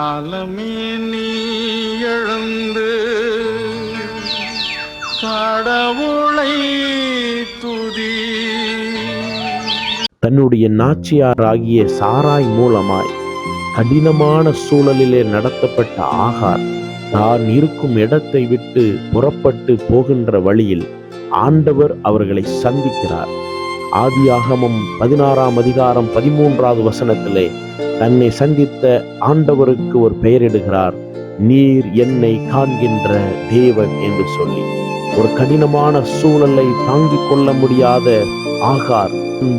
காலமே நீ எழுந்து கடவுளை துதி. தன்னுடைய நாச்சியாராகிய சாராய் மூலமாய் கடினமான சூழலிலே நடத்தப்பட்ட ஆகார் தான் இருக்கும் இடத்தை விட்டு புறப்பட்டு போகின்ற வழியில் ஆண்டவர் அவர்களை சந்திக்கிறார். ஆதியாகமம் பதினாறாம் அதிகாரம் பதிமூன்றாவது வசனத்திலே தன்னை சந்தித்த ஆண்டவருக்கு ஒரு பெயரிடுகிறார். நீர் என்னை காண்கின்ற தேவன் என்று சொல்லி ஒரு கடினமான சூழலை தாங்கிக் கொள்ள முடியாத ஆகார்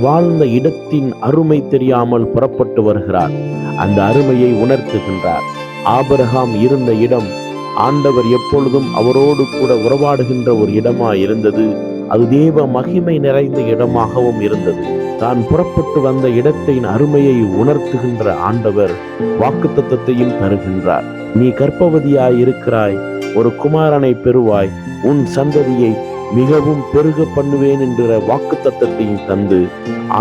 வாழ்ந்த இடத்தின் அருமை தெரியாமல் புறப்பட்டு வருகிறார். அந்த அருமையை உணர்த்துகின்றார். ஆபரகாம் இருந்த இடம் ஆண்டவர் எப்பொழுதும் அவரோடு கூட உறவாடுகின்ற ஒரு இடமா இருந்தது அது தேவ மகிமை நிறைந்த இடமாகவும் இருந்தது. தான் புறப்பட்டு வந்த இடத்தின் அருமையை உணர்த்துகின்ற ஆண்டவர் வாக்குத்தத்தையும் தருகின்றார். நீ கர்ப்பவதியாய் இருக்கிறாய் ஒரு குமாரனை பெறுவாய் உன் சந்ததியை மிகவும் பெருக பண்ணுவேன் என்கிற வாக்குத்தத்தத்தையும் தந்து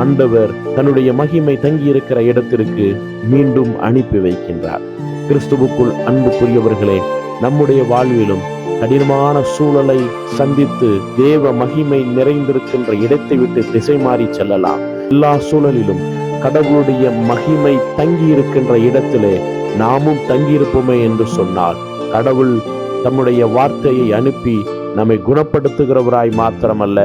ஆண்டவர் தன்னுடைய மகிமை தங்கியிருக்கிற இடத்திற்கு மீண்டும் அனுப்பி வைக்கின்றார். கிறிஸ்துவுக்குள் அன்புக்குரியவர்களே நம்முடைய வாழ்விலும் கடினமான சூழலை சந்தித்து தேவ மகிமை நிறைந்திருக்கின்ற இடத்தை விட்டு திசை மாறி செல்லலாம். எல்லா சூழலிலும் கடவுளுடைய மகிமை தங்கி இருக்கின்ற இடத்திலே நாமும் தங்கியிருப்போமே என்று சொன்னால் கடவுள் தம்முடைய வார்த்தையை அனுப்பி நம்மை குணப்படுத்துகிறவராய் மாத்திரமல்ல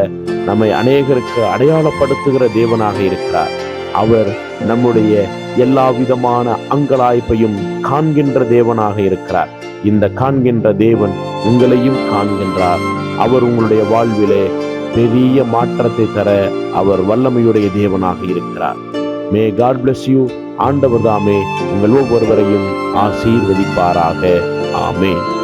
நம்மை அநேகருக்கு அடையாளப்படுத்துகிற தேவனாக இருக்கிறார். அவர் நம்முடைய எல்லா விதமான அங்கலாய்ப்பையும் காண்கின்ற தேவனாக இருக்கிறார். இந்த காண்கின்ற தேவன் உங்களையும் காண்கின்றார். அவர் உங்களுடைய வாழ்விலே பெரிய மாற்றத்தை தர அவர் வல்லமையுடைய தேவனாக இருக்கிறார். மே காட் பிளஸ் யூ ஆண்டவர் தாமே உங்கள் ஒவ்வொருவரையும் ஆசீர்வதிப்பாராக. ஆமென்.